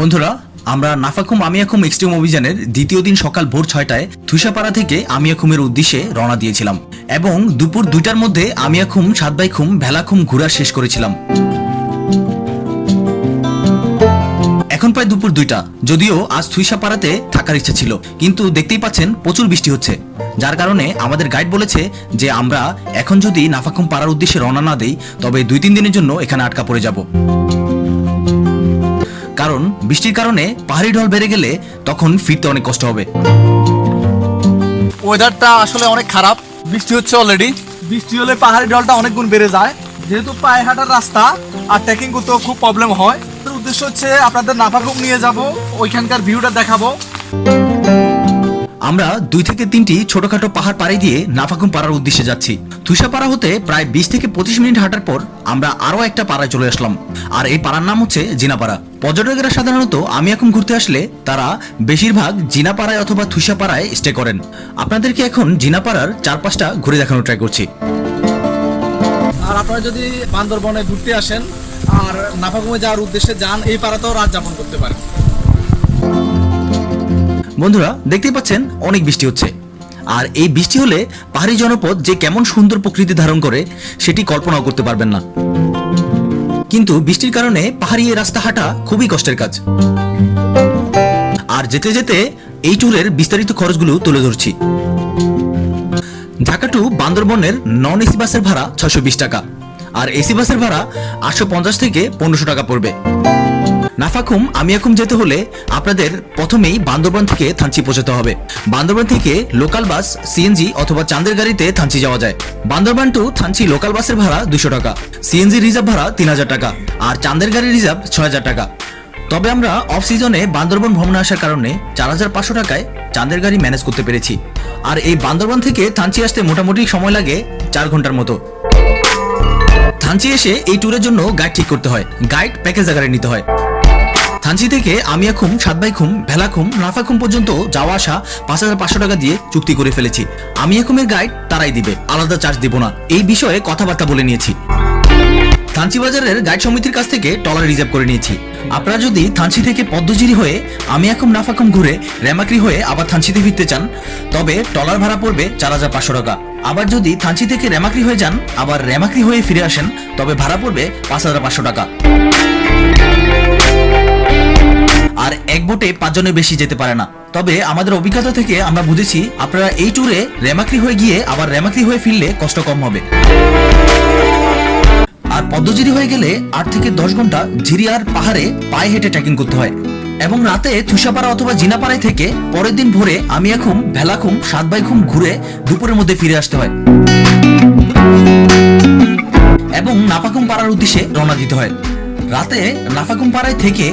বন্ধুরা, আমরা নাফাকুম আমিয়াকুম এক্সট্রিম অভিযানের দ্বিতীয় দিন সকাল ভোর ছয়টায় থুষাপাড়া থেকে আমিয়াকুমের উদ্দেশ্যে রওনা দিয়েছিলাম এবং দুপুর দুইটার মধ্যে আমিয়াকুম সাতবাইখুম ভেলাখুম ঘোরা শেষ করেছিলাম। এখন প্রায় দুপুর দুইটা, যদিও আজ থুইসাপাড়াতে থাকার ইচ্ছা ছিল, কিন্তু দেখতেই পাচ্ছেন প্রচুর বৃষ্টি হচ্ছে, যার কারণে আমাদের গাইড বলেছে যে আমরা এখন যদি নাফাকুম পাড়ার উদ্দেশ্যে রওনা না দেই, তবে দুই তিন দিনের জন্য এখানে আটকা পড়ে যাব। কারণ বৃষ্টির কারণে পাহাড়ি ঢল বেড়ে গেলে তখন ফিরতে অনেক কষ্ট হবে। ওয়েদারটা আসলে অনেক খারাপ। বৃষ্টি হচ্ছে অলরেডি বৃষ্টি হলে পাহাড়ি ঢলটা অনেক গুণ বেড়ে যায়। যেহেতু পায়ে হাঁটার রাস্তা আর ট্রেকিং করতেও খুব প্রবলেম হয়। উদ্দেশ্য হচ্ছে আপনাদের নাফাকুক নিয়ে যাব, ওইখানকার ভিউটা দেখাবো। আমরা দুই থেকে তিনটি ছোটখাটো পাহাড় পাড়ি দিয়ে নাফাকুম পাড়ার উদ্দেশ্যে যাচ্ছি। তুষাপাড়া হতে প্রায় বিশ থেকে পঁচিশ মিনিট হাঁটার পর আমরা আরও একটা পাড়ায় চলে আসলাম। আর এই পাড়ার নাম হচ্ছে জিনাপাড়া। পর্যটকেরা সাধারণত আমি এখন ঘুরতে আসলে তারা বেশিরভাগ জিনাপাড়ায় অথবা থুষাপাড়ায় স্টে করেন। আপনাদেরকে এখন জিনাপাড়ার চারপাশটা ঘুরে দেখানোর ট্রাই করছি। আর আপনারা যদি বান্দরবনে ঘুরতে আসেন আর নাফাকুমে যাওয়ার উদ্দেশ্যে যান, এই পাড়াতেও রাত যাপন করতে পারেন। বন্ধুরা, দেখতেই পাচ্ছেন অনেক বৃষ্টি হচ্ছে। আর এই বৃষ্টি হলে পাহাড়ি জনপদ যে কেমন সুন্দর প্রকৃতি ধারণ করে, সেটি কল্পনাও করতে পারবেন না। কিন্তু বৃষ্টির কারণে পাহাড়ি এই রাস্তা হাঁটা খুবই কষ্টের কাজ। আর যেতে যেতে এই ট্যুরের বিস্তারিত খরচগুলো তুলে ধরছি। ঢাকা টু বান্দরবনের নন এসি বাসের ভাড়া বিশ টাকা। আর এসি বাসের ভাড়া আটশো পঞ্চাশ থেকে পনেরোশো টাকা পড়বে। নাফাকুম, আমিয়াকুম যেতে হলে আপনাদের প্রথমেই বান্দরবান থেকে থানচি পৌঁছতে হবে। বান্দরবান থেকে লোকাল বাস, সিএনজি অথবা চাঁদের গাড়িতে থানচি যাওয়া যায়। বান্দরবান টু থানচি লোকাল বাসের ভাড়া দুশো টাকা, সিএনজি রিজার্ভ ভাড়া তিন হাজার টাকা, আর চাঁদের গাড়ি রিজার্ভ ছয় হাজার টাকা। তবে আমরা অফ সিজনে বান্দরবান ভ্রমণে আসার কারণে চার হাজার পাঁচশো টাকায় চাঁদের গাড়ি ম্যানেজ করতে পেরেছি। আর এই বান্দরবান থেকে থানচি আসতে মোটামুটি সময় লাগে চার ঘণ্টার মতো। থানচি এসে এই ট্যুরের জন্য গাইড ঠিক করতে হয়। গাইড প্যাকেজ আকারে নিতে হয়। থানচি থেকে আমিয়াখুম সাতবাইখুম ভেলাখুম নাফাখুম পর্যন্ত যাওয়া আসা পাঁচ হাজার পাঁচশো টাকা দিয়ে চুক্তি করে ফেলেছি। আমিয়াখুমের গাইড তারাই দিবে, আলাদা চার্জ দিব না। এই বিষয়ে কথাবার্তা বলে নিয়েছি। থানচি বাজারের গাইড সমিতির কাছ থেকে টলার রিজার্ভ করে নিয়েছি। আপনারা যদি থানচি থেকে পদ্মজিরি হয়ে আমি এখন নাফাকম ঘুরে রেমাক্রি হয়ে আবার থানচিতে ফিরতে চান, তবে টলার ভাড়া পড়বে চার হাজার পাঁচশো টাকা। আবার যদি থানচি থেকে রেমাক্রি হয়ে যান, আবার রেমাক্রি হয়ে ফিরে আসেন, তবে ভাড়া পড়বে পাঁচ হাজার পাঁচশো টাকা। আর এক বোটে পাঁচজনের বেশি যেতে পারে না। তবে আমাদের অভিজ্ঞতা থেকে আমরা বুঝেছি, আপনারা এই ট্যুরে রেমাক্রি হয়ে গিয়ে আবার রেমাক্রি হয়ে ফিরলে কষ্ট কম হবে। আর পদ্মজিরি হয়ে গেলে আট থেকে দশ ঘণ্টা ঝিরিয়ার পাহাড়ে পায়ে হেঁটে ট্রেকিং করতে হয়। এবং রাতে তুষাপাড়া অথবা জিনাপাড়ায় থেকে পরের দিন ভোরে আমি এখন ভেলাখুম সাত সাতবাইখুম ঘুরে দুপুরের মধ্যে ফিরে আসতে হয়। এবং নাফাকুম পাড়ার উদ্দেশ্যে রওনা দিতে হয়। রাতে নাফাকুম পাড়ায় থেকে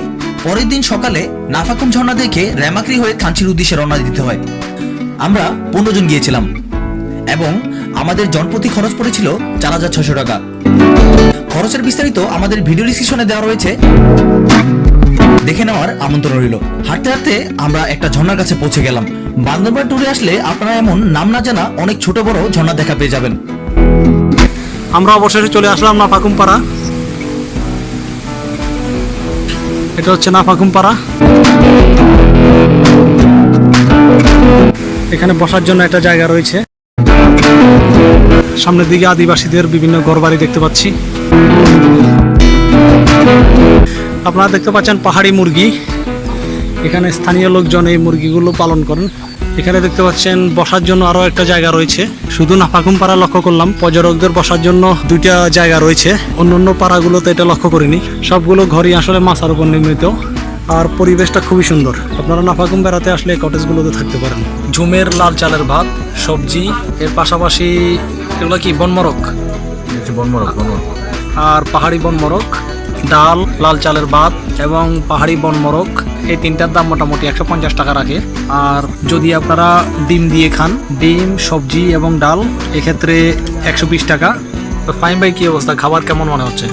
পরের দিন সকালে নাফাকুম ঝর্ণা দেখে রেমাক্রি হয়ে থানচির উদ্দেশ্যে রওনা দিতে হয়। আমরা পনেরো জন গিয়েছিলাম এবং আমাদের জনপ্রতি খরচ পড়েছিল চার হাজার ছশো টাকা। খরচের বিস্তারিত আমাদের ভিডিও ডিসক্রিপশনে দেওয়া রয়েছে। দেখে নেওয়ার আমন্ত্রণ রইল। হাঁটতে হাঁটতে আমরা একটা ঝর্ণার কাছে পৌঁছে গেলাম। বান্দরবান ট্যুরে আসলে আপনারা এমন নাম না জানা অনেক ছোট বড় ঝর্ণা দেখা পেয়ে যাবেন। আমরা অবশেষে চলে আসলাম নাফাকুমপাড়া এটা হচ্ছে নাফাকুমপাড়া। এখানে বসার জন্য একটা জায়গা রয়েছে। সামনের দিকে আদিবাসীদের বিভিন্ন ঘরবাড়ি দেখতে পাচ্ছি। আপনারা দেখতে পাচ্ছেন পাহাড়ি মুরগি। এখানে স্থানীয় লোকজন এই মুরগিগুলো পালন করেন। এখানে দেখতে পাচ্ছেন বসার জন্য আরও একটা জায়গা রয়েছে। শুধু নাফাকুম পাড়া লক্ষ্য করলাম পর্যটকদের বসার জন্য দুইটা জায়গা রয়েছে। অন্য অন্য পাড়াগুলোতে এটা লক্ষ্য করিনি। সবগুলো ঘরই আসলে মাছার উপর নির্মিত আর পরিবেশটা খুবই সুন্দর। আপনারা নাফাকুম বেড়াতে আসলে কটেজগুলোতে থাকতে পারেন। ঝুমের লাল চালের ভাত সবজি এর পাশাপাশি এগুলো কি বনমরক আর পাহাড়ি বনমরক ডাল লাল চালের ভাত এবং পাহাড়ি বনমরক এই তিনটার দাম মোটামুটি একশো পঞ্চাশ টাকা রাখে। আর যদি আপনারা ডিম দিয়ে খান ডিম সবজি এবং ডাল এক্ষেত্রে একশো বিশ টাকা। তো ফাইন ভাই কি অবস্থা? খাবার কেমন মনে হচ্ছে?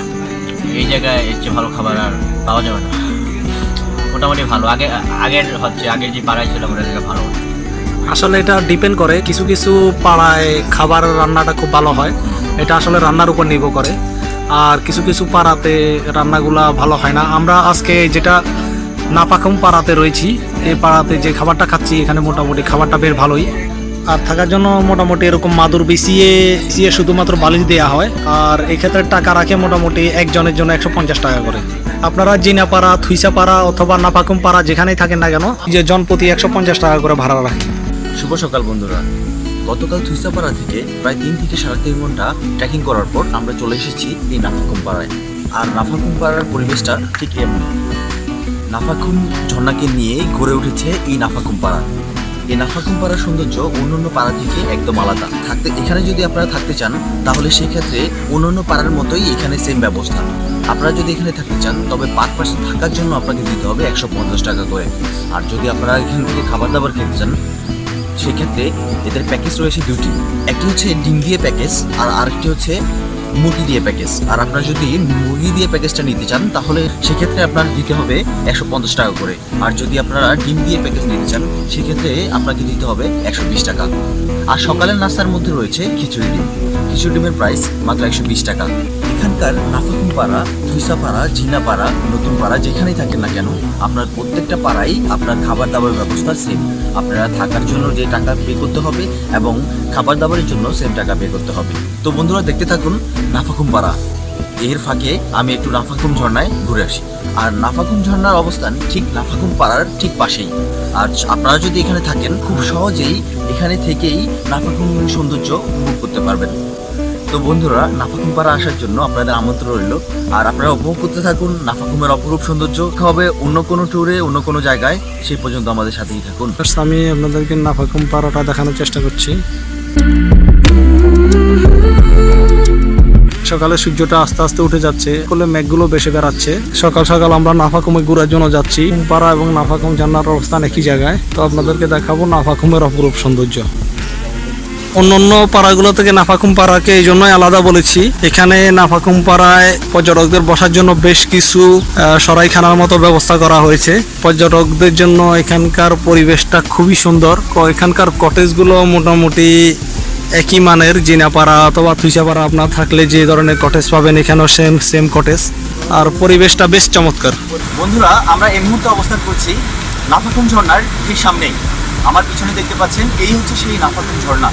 এই জায়গায় এর চেয়ে ভালো খাবার আর পাওয়া যাবে না। মোটামুটি ভালো। আগে আগের হচ্ছে আগের যে পাড়ায় ছিল ওটা থেকে ভালো। আসলে এটা ডিপেন্ড করে। কিছু কিছু পাড়ায় খাবার রান্নাটা খুব ভালো হয়। এটা আসলে রান্নার উপর নির্ভর করে। আর কিছু কিছু পাড়াতে রান্নাগুলা ভালো হয় না। আমরা আজকে যেটা নাপাকুম পাড়াতে রয়েছি। এই পাড়াতে যে খাবারটা খাচ্ছি, এখানে মোটামুটি খাবারটা বেশ ভালোই। আর থাকার জন্য মোটামুটি এরকম মাদুর বিছিয়ে বিছিয়ে শুধুমাত্র বালিশ দেওয়া হয়। আর এক্ষেত্রে টাকা রাখে মোটামুটি একজনের জন্য একশো পঞ্চাশ টাকা করে। আপনারা জিনাপাড়া থুইসাপাড়া অথবা নাপাকুম পাড়া যেখানেই থাকেন না কেন যে জনপ্রতি একশো পঞ্চাশ টাকা করে ভাড়া রাখে। শুভ সকাল বন্ধুরা। গতকাল থুইসাপাড়া থেকে প্রায় তিন থেকে সাড়ে তিন ঘণ্টা ট্রেকিং করার পর আমরা চলে এসেছি এই নাফাকুম পাড়ায়। আর নাফাকুম পাড়ার পরিবেশটা ঠিক এমন। নাফাকুম ঝর্ণাকে নিয়ে গড়ে উঠেছে এই নাফাকুম পাড়া। এই নাফাকুম পাড়ার সৌন্দর্য অন্যান্য পাড়া থেকে একদম আলাদা। থাকতে, এখানে যদি আপনারা থাকতে চান, তাহলে সেক্ষেত্রে অন্যান্য পাড়ার মতোই এখানে সেম ব্যবস্থা। আপনারা যদি এখানে থাকতে চান, তবে পাঁচ পার্সেন্ট থাকার জন্য আপনাকে দিতে হবে একশো পঞ্চাশ টাকা করে। আর যদি আপনারা এখান থেকে খাবার দাবার খেতে চান, সেক্ষেত্রে এদের প্যাকেজ রয়েছে দুটি একটি হচ্ছে ডিম দিয়ে প্যাকেজ আর আরেকটি হচ্ছে মুরগি দিয়ে প্যাকেজ আর আপনারা যদি মুরগি দিয়ে প্যাকেজটা নিতে চান, তাহলে সেক্ষেত্রে আপনার দিতে হবে একশো পঞ্চাশ টাকা করে। আর যদি আপনারা ডিম দিয়ে প্যাকেজ নিতে চান, সেক্ষেত্রে আপনাকে দিতে হবে একশো বিশ টাকা। আর সকালের নাস্তার মধ্যে রয়েছে খিচুড়ি ডিম। খিচুড়ি ডিমের প্রাইস মাত্র একশো বিশ টাকা। এখানকার নাফাকুম পাড়া ধুইসা পাড়া ঝিনা পাড়া নতুন পাড়া যেখানেই থাকেন না কেন, আপনার প্রত্যেকটা পাড়াই আপনার খাবার দাবার ব্যবস্থা সেম আপনারা থাকার জন্য যে টাকা পে করতে হবে এবং খাবার দাবারের জন্য সেম টাকা পে করতে হবে। তো বন্ধুরা, দেখতে থাকুন নাফাকুম পাড়া এর ফাঁকে আমি একটু নাফাকুম ঝর্ণায় ঘুরে আসি। আর নাফাকুম ঝর্ণার অবস্থান ঠিক নাফাকুম পাড়ার ঠিক পাশেই। আর আপনারা যদি এখানে থাকেন, খুব সহজেই এখানে থেকেই নাফাকুম সৌন্দর্য উপভোগ করতে পারবেন। তো বন্ধুরা নাফাকুম পাড়া আসার জন্য আপনাদের আমন্ত্রণ রইল। আর আপনারা উপভোগ করতে থাকুন নাফাকুমের অপরূপ সৌন্দর্য। হবে অন্য কোনো ট্যুরে, অন্য কোনো জায়গায়। সেই পর্যন্ত আমাদের সাথেই থাকুন। আমি আপনাদেরকে নাফাকুম পাড়াটা দেখানোর চেষ্টা করছি। সকালে সূর্যটা আস্তে আস্তে উঠে যাচ্ছে ফলে মেঘগুলো বেশি বেড়াচ্ছে। সকাল সকাল আমরা নাফাকুমে ঘুরার জন্য যাচ্ছি। পাড়া এবং নাফাকুম জান্নার অবস্থান একই জায়গায়। তো আপনাদেরকে দেখাবো নাফাকুমের অপরূপ সৌন্দর্য। অন্যান্য পাড়াগুলো থেকে নাফাকুম পাড়াকে এই জন্যই আলাদা বলেছি। এখানে নাফাকুম পাড়ায় পর্যটকদের বসার জন্য বেশ কিছু সরাইখানার মতো ব্যবস্থা করা হয়েছে। পর্যটকদের জন্য এখানকার পরিবেশটা খুবই সুন্দর। এখানকার কটেজগুলো মোটামুটি একই মানের, জিনাপাড়া অথবা থুইসাপাড়া আপনার থাকলে যে ধরনের কটেজ পাবেন, এখানেও সেম সেম কটেজ আর পরিবেশটা বেশ চমৎকার। বন্ধুরা, আমরা এই মুহূর্তে অবস্থান করছি নাফাকুম ঝর্ণার ঠিক সামনেই। আমার পিছনে দেখতে পাচ্ছেন, এই হচ্ছে সেই নাফাকুম ঝর্ণা।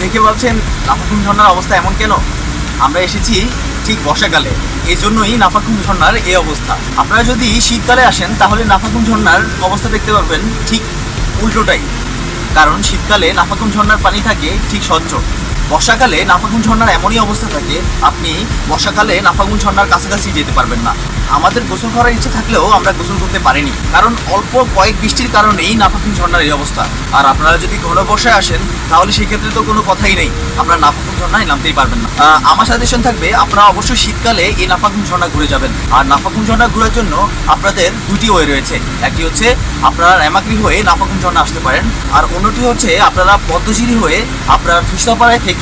দেখে ভাবছেন নাফাকুম ঝর্ণার অবস্থা এমন কেন? আমরা এসেছি ঠিক বর্ষাকালে এই জন্যই নাফাকুম ঝর্ণার এই অবস্থা। আপনারা যদি শীতকালে আসেন, তাহলে নাফাকুম ঝর্ণার অবস্থা দেখতে পাবেন ঠিক উল্টোটাই। কারণ শীতকালে নাফাকুম ঝর্ণার পানি থাকে ঠিক স্বচ্ছ। বর্ষাকালে নাফাকুম ঝর্ণার এমনই অবস্থা থাকে, আপনি বর্ষাকালে নাফাকুম ঝর্ণার কাছাকাছি যেতে পারবেন না। আমাদের গোসল করার ইচ্ছে থাকলেও আমরা গোসল করতে পারিনি, কারণ অল্প কয়েক বৃষ্টির কারণেই নাফাকুম ঝর্ণার এই অবস্থা। আর আপনারা যদি ঘন বর্ষায় আসেন, তাহলে সেক্ষেত্রে তো কোনো কথাই নেই, আপনারা নাফাকুম ঝর্ণায় নামতেই পারবেন না। আমার সাজেশন থাকবে, আপনারা অবশ্যই শীতকালে এই নাফাকুম ঝর্ণা ঘুরে যাবেন। আর নাফাকুম ঝর্ণা ঘোরার জন্য আপনাদের দুটি ওয়ে রয়েছে, একটি হচ্ছে আপনারা রেমাক্রি হয়ে নাফাকুম ঝর্ণা আসতে পারেন, আর অন্যটি হচ্ছে আপনারা পদ্মঝিরি হয়ে আপনার থুসাপাড়ায় থেকে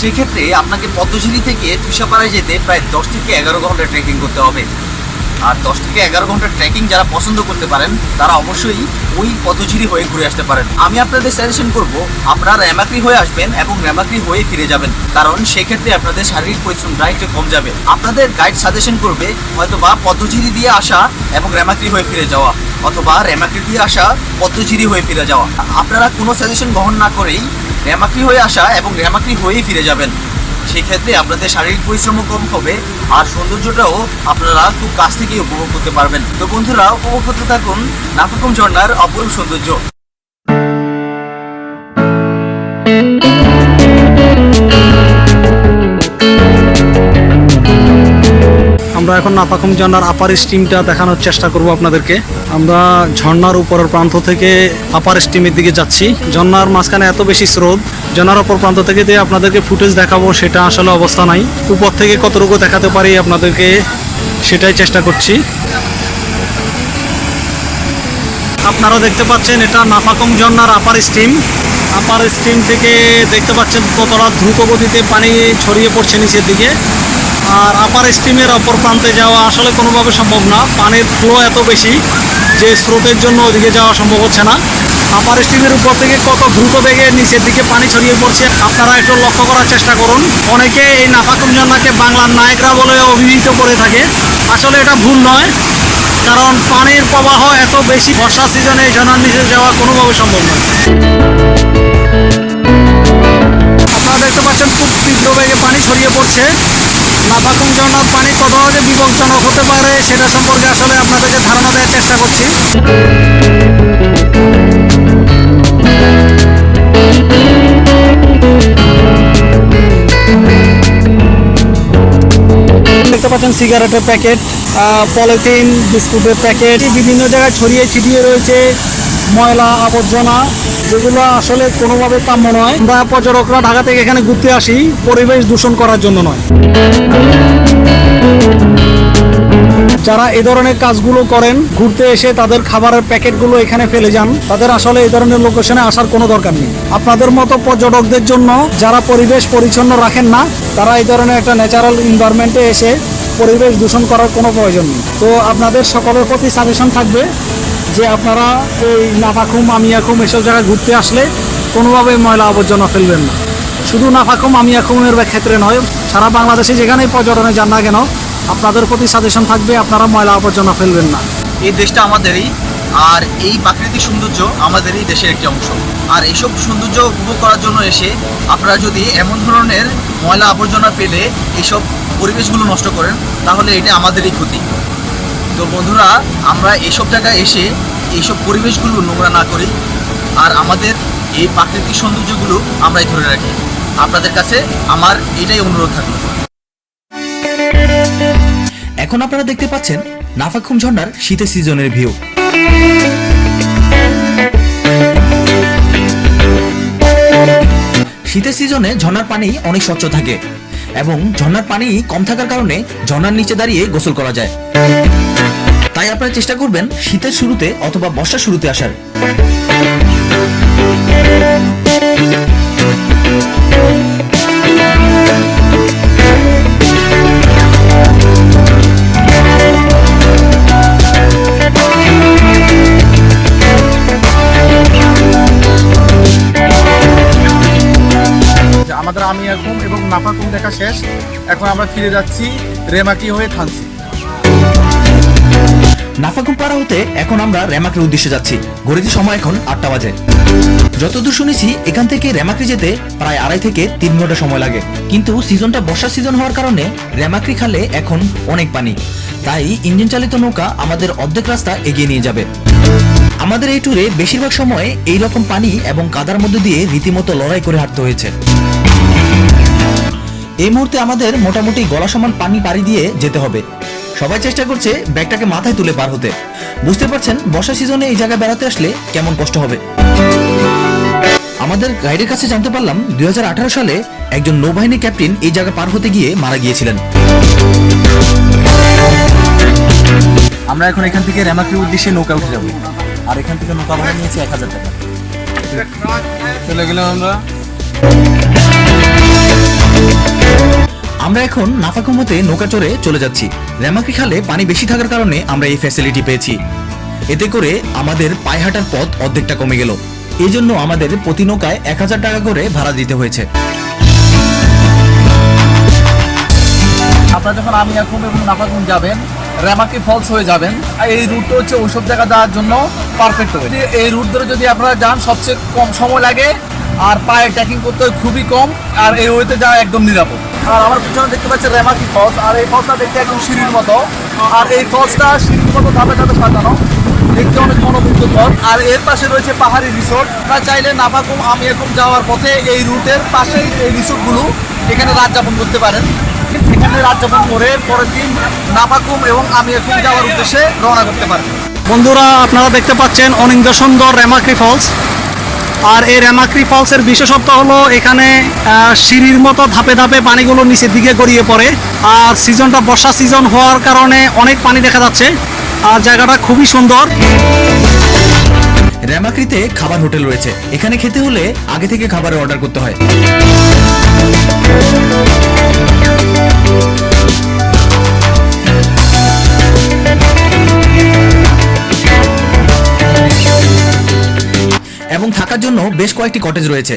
সেক্ষেত্রে আপনাকে পদ্মঝিরি থেকে তুষাপাড়ায় যেতে প্রায় দশ থেকে এগারো ঘণ্টা ট্রেকিং করতে হবে। আর দশ থেকে এগারো ঘণ্টা ট্রেকিং যারা পছন্দ করতে পারেন, তারা অবশ্যই ওই পথঝিরি হয়ে ঘুরে আসতে পারেন। আমি আপনাদের সাজেশন করব, আপনারা র্যামাক্রি হয়ে আসবেন এবং র্যামাক্রি হয়ে ফিরে যাবেন। কারণ সেক্ষেত্রে আপনাদের শারীরিক পরিশ্রমটা একটু কম যাবে। আপনাদের গাইড সাজেশন করবে হয়তো বা পদ্মঝিরি দিয়ে আসা এবং র্যামাক্রি হয়ে ফিরে যাওয়া, অথবা র্যামাক্রি দিয়ে আসা পদ্মঝিরি হয়ে ফিরে যাওয়া। আপনারা কোনো সাজেশন গ্রহণ না করেই র্যামাক্রি হয়ে আসা এবং র্যামাক্রি হয়েই ফিরে যাবেন। সেক্ষেত্রে আপনাদের শারীরিক পরিশ্রমও কম হবে আর সৌন্দর্যটাও আপনারা খুব কাছ থেকে উপভোগ করতে পারবেন। তো বন্ধুরা, উপভোগ করতে থাকুন নাফাকুম ঝর্ণার অপরূপ সৌন্দর্য। আমরা এখন নাপাকুম ঝর্ণার আপার স্টিমটা দেখানোর চেষ্টা করব আপনাদেরকে। আমরা ঝর্ণার উপরের প্রান্ত থেকে আপার স্টিমের দিকে যাচ্ছি। ঝর্ণার মাঝখানে এত বেশি স্রোত, ঝর্ণার উপর প্রান্ত থেকে যে আপনাদেরকে ফুটেজ দেখাবো সেটা আসলে অবস্থা নাই। উপর থেকে কতটুকু দেখাতে পারি আপনাদেরকে সেটাই চেষ্টা করছি। আপনারা দেখতে পাচ্ছেন এটা নাফাকুম ঝর্ণার আপার স্টিম আপার স্টিম থেকে দেখতে পাচ্ছেন কতটা দ্রুত গতিতে পানি ছড়িয়ে পড়ছে নিচের দিকে। আর আপার স্টিমের অপর প্রান্তে যাওয়া আসলে কোনোভাবে সম্ভব না। পানির ফ্লো এত বেশি যে স্রোতের জন্য ওদিকে যাওয়া সম্ভব হচ্ছে না। আপার স্টিমের উপর থেকে কত দ্রুত বেগে নিচের দিকে পানি ছড়িয়ে পড়ছে আপনারা একটু লক্ষ্য করার চেষ্টা করুন। অনেকে এই নাফাকুম ঝর্ণাকে বাংলার নায়করা বলে অভিহিত করে থাকে। আসলে এটা ভুল নয়, কারণ পানির প্রবাহ এত বেশি বর্ষা সিজনে এই ঝর্ণার নিচে যাওয়া কোনোভাবে সম্ভব নয়। আপনারা দেখতে পাচ্ছেন খুব তীব্র বেগে পানি ছড়িয়ে পড়ছে। নাফাকুম ঝর্ণার পানি কতটা যে বিপজ্জনক হতে পারে সেটা সম্পর্কে আসলে আপনাদেরকে ধারণা দেওয়ার চেষ্টা করছি দেখতে পাচ্ছেন সিগারেটের প্যাকেট পলিথিন বিস্কুটের প্যাকেট বিভিন্ন জায়গায় ছড়িয়ে ছিটিয়ে রয়েছে। ময়লা আবর্জনা যেগুলো আসলে কোনোভাবে কাম্য নয়। আমরা পর্যটকরা ঢাকা থেকে এখানে ঘুরতে আসি, পরিবেশ দূষণ করার জন্য নয়। যারা এ ধরনের কাজগুলো করেন, ঘুরতে এসে তাদের খাবারের প্যাকেটগুলো এখানে ফেলে যান, তাদের আসলে এই ধরনের লোকেশনে আসার কোনো দরকার নেই। আপনাদের মতো পর্যটকদের জন্য যারা পরিবেশ পরিচ্ছন্ন রাখেন না, তারা এই ধরনের একটা ন্যাচারাল এনভায়রনমেন্টে এসে পরিবেশ দূষণ করার কোনো প্রয়োজন নেই। তো আপনাদের সকলের প্রতি সাজেশন থাকবে যে আপনারা এই নাফাখুম আমিয়াখুম এসব জায়গায় ঘুরতে আসলে কোনোভাবেই ময়লা আবর্জনা ফেলবেন না। শুধু নাফাখুম আমিয়াখুমের ক্ষেত্রে নয়, সারা বাংলাদেশে যেখানেই পর্যটনে যান না কেন, আপনাদের প্রতি সাজেশন থাকবে আপনারা ময়লা আবর্জনা ফেলবেন না। এই দেশটা আমাদেরই, আর এই প্রাকৃতিক সৌন্দর্য আমাদেরই দেশের একটি অংশ। আর এইসব সৌন্দর্য উপভোগ করার জন্য এসে আপনারা যদি এমন ধরনের ময়লা আবর্জনা ফেলে এইসব পরিবেশগুলো নষ্ট করেন, তাহলে এটা আমাদেরই ক্ষতি। তো বন্ধুরা, আমরা এইসব জায়গায় এসে এইসব পরিবেশগুলো নোংরা না করি। আর আমাদের এই প্রাকৃতিক সৌন্দর্যগুলো আমরাই ধরে রাখি। আপনাদের কাছে আমার এটাই অনুরোধ থাকল। এখন আপনারা দেখতে পাচ্ছেন নাফাখুম ঝর্ণার শীতের সিজনের ভিউ। শীতের সিজনে ঝর্ণার পানি অনেক স্বচ্ছ থাকে এবং ঝর্ণার পানি কম থাকার কারণে ঝর্ণার নিচে দাঁড়িয়ে গোসল করা যায়। তাই আপনারা চেষ্টা করবেন শীতের শুরুতে অথবা বর্ষার শুরুতে আসার। আমাদের আমি এখন এবং নাফাকুম দেখা শেষ। এখন আমরা ফিরে যাচ্ছি, রেমাকি হয়ে থানছি নাফাকুম পাড়া হতে এখন আমরা রেমাকের উদ্দেশ্যে যাচ্ছি। ঘড়িতে সময় এখন আটটা বাজে। যতদূর শুনেছি, এখান থেকে রেমাক্রি যেতে প্রায় আড়াই থেকে তিন ঘণ্টা সময় লাগে। কিন্তু সিজনটা বর্ষা সিজন হওয়ার কারণে রেমাক্রি খালে এখন অনেক পানি। তাই ইঞ্জিন চালিত নৌকা আমাদের অর্ধেক রাস্তা এগিয়ে নিয়ে যাবে। আমাদের এই ট্যুরে বেশিরভাগ সময় এই রকম পানি এবং কাদার মধ্যে দিয়ে রীতিমতো লড়াই করে হাঁটতে হয়েছে। এই মুহূর্তে আমাদের মোটামুটি গলা সমান পানি পাড়ি দিয়ে যেতে হবে। সবাই চেষ্টা করছে ব্যাগটাকে মাথায় তুলে পার হতে। বুঝতে পারছেন, বর্ষা সিজনে এই জায়গায় বেড়াতে আসলে কেমন কষ্ট হবে? আমাদের গাইডের কাছে জানতে পারলাম দু হাজার আঠারো সালে একজন নৌবাহিনী ক্যাপ্টেন এই জায়গা পার হতে গিয়ে মারা গিয়েছিলেন। আমরা এখন এখান থেকে রেমাকির উদ্দেশ্যে নৌকা উঠে যাব। আর এখান থেকে নৌকা ভাড়া নিয়েছি এক হাজার টাকা। চলে গেলাম আমরা। আমরা এখন নাফাকুমতে নৌকা চড়ে চলে যাচ্ছি। রেমাকি খালে পানি বেশি থাকার কারণে আমরা এই ফ্যাসিলিটি পেয়েছি। এতে করে আমাদের পায়ে হাঁটার পথ অর্ধেকটা কমে গেল। এই জন্য আমাদের প্রতি নৌকায় এক হাজার টাকা করে ভাড়া দিতে হয়েছে। আপনারা যখন আমি এখন এবং নাফাকুম যাবেন রেমাকি ফলস হয়ে যাবেন। এই রুটটা হচ্ছে ওইসব জায়গা যাওয়ার জন্য পারফেক্ট হবে। এই রুট ধরে যদি আপনারা যান, সবচেয়ে কম সময় লাগে। আর পায়ে ট্রেকিং করতে খুবই কম। আর এই ওয়েতে যাওয়া একদম নিরাপদ। আর আমার পিছনে দেখতে পাচ্ছেন রেমাকি ফলস আর এই ফলসটা দেখতে একদম সিঁড়ির মতো। আর এই ফলসটা সিঁড়ির মতো ধাপে ধাপে সাজানো। দেখতে অনেক মনোমুগ্ধকর। আর এর পাশে রয়েছে পাহাড়ি রিসোর্ট আপনারা চাইলে নাফাকুম আমি এরকম যাওয়ার পথে এই রুটের পাশেই এই রিসোর্টগুলো এখানে রাত যাপন করতে পারেন। এখানে রাত যাপন করে পরের দিন নাফাকুম এবং আমি এখন যাওয়ার উদ্দেশ্যে রওনা করতে পারেন বন্ধুরা, আপনারা দেখতে পাচ্ছেন অনিন্দ সুন্দর রেমাক্রি ফলস আর এই রেমাক্রি ফলসের বিশেষত্ব হলো এখানে সিঁড়ির মতো ধাপে ধাপে পানিগুলো নিচের দিকে গড়িয়ে পড়ে। আর সিজনটা বর্ষা সিজন হওয়ার কারণে অনেক পানি দেখা যাচ্ছে। আর জায়গাটা খুবই সুন্দর। রেমাক্রিতে খাবার হোটেল রয়েছে। এখানে খেতে হলে আগে থেকে খাবারের অর্ডার করতে হয়। এবং থাকার জন্য বেশ কয়েকটি কটেজ রয়েছে।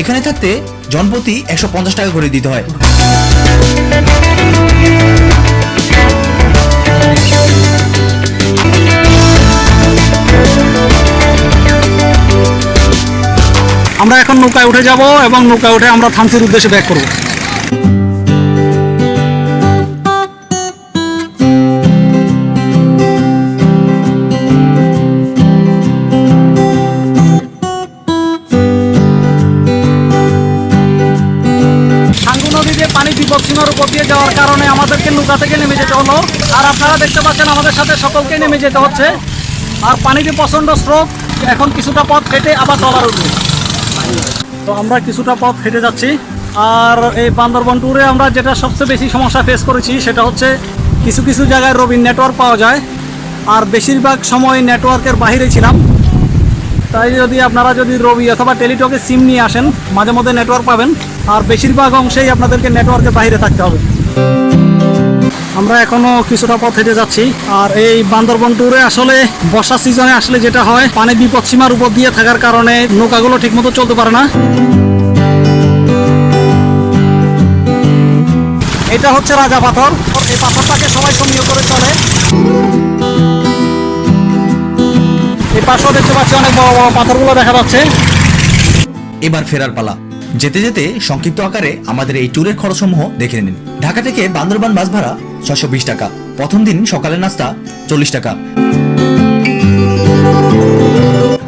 এখানে থাকতে জনপ্রতি একশো পঞ্চাশ টাকা করে দিতে হয়। আমরা এখন নৌকায় উঠে যাব এবং নৌকায় উঠে আমরা থানসির উদ্দেশ্যে ব্যাক করব। পাচ্ছেন আমাদের সাথে সকলকে নেমে যেতে হচ্ছে। আর পানিতে প্রচণ্ড স্রোত, এখন কিছুটা পথ হেঁটে আবার ডলার উঠবে। তো আমরা কিছুটা পথ হেঁটে যাচ্ছি। আর এই বান্দরবন ট্যুরে আমরা যেটা সবচেয়ে বেশি সমস্যা ফেস করেছি, সেটা হচ্ছে কিছু কিছু জায়গায় রবির নেটওয়ার্ক পাওয়া যায়। আর বেশিরভাগ সময় নেটওয়ার্কের বাইরে ছিলাম। তাই যদি আপনারা যদি রবি অথবা টেলিটকে সিম নিয়ে আসেন, মাঝে মধ্যে নেটওয়ার্ক পাবেন। আর বেশিরভাগ অংশেই আপনাদেরকে নেটওয়ার্কের বাইরে থাকতে হবে। আমরা এখনও কিছুটা পথ হেঁটে যাচ্ছি। আর এই বান্দরবন ট্যুরে আসলে বর্ষা সিজনে আসলে যেটা হয়, পানি বিপদ সীমার উপর দিয়ে থাকার কারণে নৌকাগুলো ঠিকমতো চলতে পারে না। এটা হচ্ছে রাজা পাথর। এই পাথরটাকে সবাই সন্দেহ করে চলে এই পাশেও দেখতে পাচ্ছি অনেক বড় বড় পাথরগুলো দেখা যাচ্ছে। এবার ফেরার পালা। যেতে যেতে সংক্ষিপ্ত আকারে আমাদের এই ট্যুরের খরচসমূহ দেখে নিন। ঢাকা থেকে বান্দরবান বাস ভাড়া ছশো বিশ টাকা। প্রথম দিন সকালের নাস্তা চল্লিশ টাকা।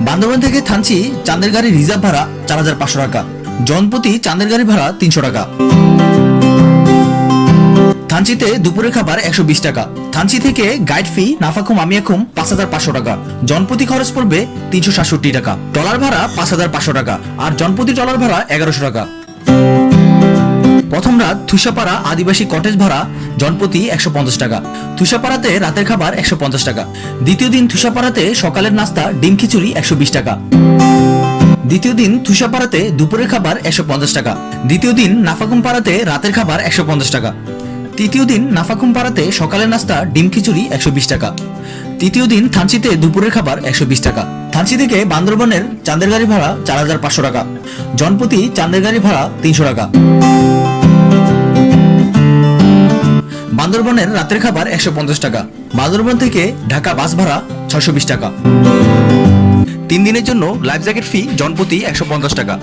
বান্দরবান থেকে থানচি চাঁদের গাড়ি রিজার্ভ ভাড়া চার হাজার পাঁচশো টাকা। জনপ্রতি চাঁদের গাড়ি ভাড়া তিনশো টাকা। থানচিতে দুপুরের খাবার একশো বিশ টাকা। থানচি থেকে গাইড ফি, নাফাকুম, আমিয়াকুম পাঁচ হাজার পাঁচশো টাকা। জনপ্রতি খরচ পড়বে তিনশো সাতষট্টি টাকা। ডলার ভাড়া পাঁচ হাজার পাঁচশো টাকা। আর জনপ্রতি ডলার ভাড়া এগারোশো টাকা। প্রথম রাত থুসাপাড়া আদিবাসী কটেজ ভাড়া, জনপ্রতি একশো পঞ্চাশ টাকা। থুসাপাড়াতে রাতের খাবার একশো পঞ্চাশ টাকা। দ্বিতীয় দিন থুসাপাড়াতে সকালের নাস্তা, ডিম খিচুড়ি একশো বিশ টাকা। দ্বিতীয় দিন তুষাপাড়াতে দুপুরের খাবার একশো পঞ্চাশ টাকা। দ্বিতীয় দিন নাফাকুম পাড়াতে রাতের খাবার একশো পঞ্চাশ টাকা। তৃতীয় দিন নাফাকুম পাড়াতে সকালের নাস্তা, ডিম খিচুড়ি একশো বিশ টাকা। তৃতীয় দিন থানচিতে দুপুরের খাবার একশো বিশ টাকা। থানচি থেকে বান্দরবনের চাঁদের গাড়ি ভাড়া চার হাজার পাঁচশো টাকা। জনপ্রতি চাঁদের গাড়ি ভাড়া তিনশো টাকা। বান্দরবনের রাতের খাবার একশো পঞ্চাশ টাকা। বান্দরবন থেকে ঢাকা বাস ভাড়া ছশো বিশ টাকা। তিন দিনের জন্য লাইফ জ্যাকেট ফি জনপ্রতি একশো পঞ্চাশ টাকা।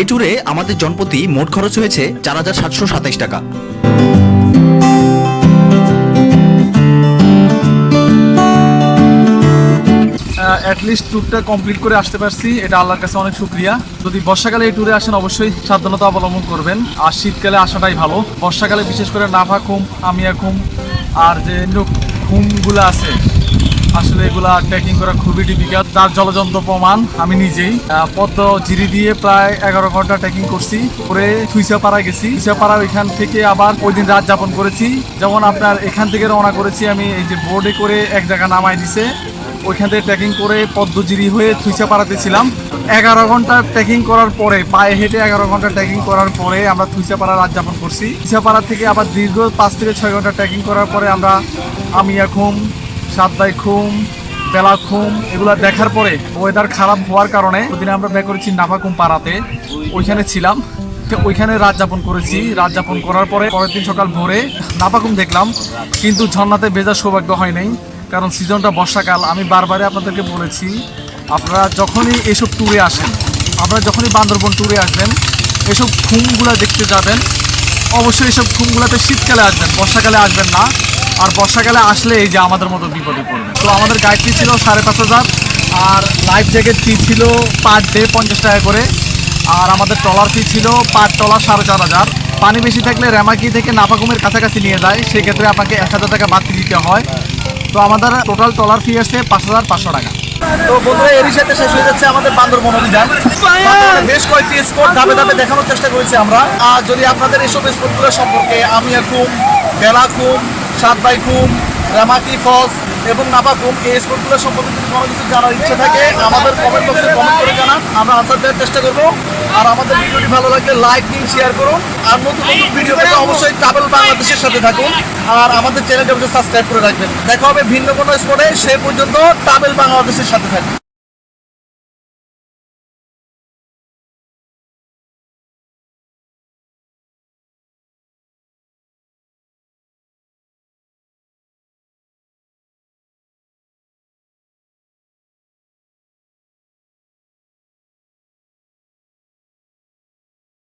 এ ট্যুরে আমাদের জনপ্রতি মোট খরচ হয়েছে চার হাজার সাতশো সাতাইশ টাকা। অ্যাটলিস্ট ট্যুরটা কমপ্লিট করে আসতে পারছি। এটা আল্লাহর কাছে অনেক শুক্রিয়া। যদি বর্ষাকালে এই ট্যুরে আসেন, অবশ্যই সাবধানতা অবলম্বন করবেন। আর শীতকালে আসাটাই ভালো। বর্ষাকালে বিশেষ করে নাভা খুম, আমিয়া খুম, আর যে খুমগুলো আছে, আসলে এগুলা ট্রেকিং করা খুবই ডিফিকাল্ট তার জলযন্ত্র প্রমাণ আমি নিজেই। পদ্ম জিরি দিয়ে প্রায় এগারো ঘণ্টা ট্রেকিং করছি। করে থুইসাপাড়া গেছি। থুইসাপাড়া ওইখান থেকে আবার ওই দিন রাত যাপন করেছি। যেমন আপনার এখান থেকে রওনা করেছি আমি, এই যে বোর্ডে করে এক জায়গা নামাই দিছে। ওইখান থেকে ট্রেকিং করে পদ্মজিরি হয়ে থুইসাপাড়াতে ছিলাম। এগারো ঘণ্টা ট্রেকিং করার পরে, পায়ে হেঁটে এগারো ঘণ্টা ট্রেকিং করার পরে আমরা থুইসাপাড়া রাত যাপন করছি। থুইসাপাড়া থেকে আবার দীর্ঘ পাঁচ থেকে ছয় ঘণ্টা ট্রেকিং করার পরে আমরা আমিয়া খুম সাতদাই খুম বেলা খুম এগুলো দেখার পরে ওয়েদার খারাপ হওয়ার কারণে ওদিনে আমরা ব্যাক করেছি নাফাকুম পাড়াতে ওইখানে ছিলাম। ওইখানে রাত যাপন করেছি। রাত যাপন করার পরে পরের দিন সকাল ভোরে নাপাকুম দেখলাম, কিন্তু ঝর্ণাতে ভেজার সৌভাগ্য হয় নাই। কারণ সিজনটা বর্ষাকাল, আমি বারবারই আপনাদেরকে বলেছি, আপনারা যখনই এসব ট্যুরে আসেন, আপনারা যখনই বান্দরবন ট্যুরে আসবেন, এসব খুমগুলো দেখতে যাবেন, অবশ্যই এইসব খুমগুলোতে শীতকালে আসবেন, বর্ষাকালে আসবেন না, আর বর্ষাকালে আসলে এই যে আমাদের মতো বিপদে পড়বে। তো আমাদের গাইড ফি ছিল সাড়ে পাঁচ হাজার, আর লাইফ জ্যাকেট ফি ছিল পার ডে পঞ্চাশ টাকা করে, আর আমাদের ট্রলার ফি ছিল পার ট্রলার সাড়ে চার হাজার। পানি বেশি থাকলে রেমাকি থেকে নাপাকুমের কাছাকাছি নিয়ে যায়, সেক্ষেত্রে আপনাকে এক হাজার টাকা বাড়তি দিতে হয়। তো আমাদের টোটাল ট্রলার ফি আসছে পাঁচ হাজার পাঁচশো টাকা। তো বন্ধুরা এরই সাথে শেষ হয়ে যাচ্ছে আমাদের বান্দরবন অভিযান বেশ কয়েকটি স্পট ধাপে ধাপে দেখানোর চেষ্টা করেছি আমরা। আর যদি আপনাদের এইসব স্পটগুলো সম্পর্কে আমিয়া খুম বেলা খুম সাতবাই খুম রামাকি ফলস এবং নাপাকুম এই স্পটগুলো সম্পর্কে যদি কোনো কিছু জানার ইচ্ছে থাকে আমাদের কমেন্ট বক্সে কমেন্ট করে জানান। আমরা আনসার দেওয়ার চেষ্টা করব। আর আমাদের ভিডিওটি ভালো লাগলে লাইক দিন শেয়ার করুন। আর নতুন নতুন ভিডিও পেতে অবশ্যই ট্রাভেল বাংলাদেশের সাথে থাকুন। আর আমাদের চ্যানেলটা সাবস্ক্রাইব করে রাখবেন। দেখা হবে ভিন্ন কোনো স্পটে সে পর্যন্ত ট্রাভেল বাংলাদেশের সাথে থাকুন।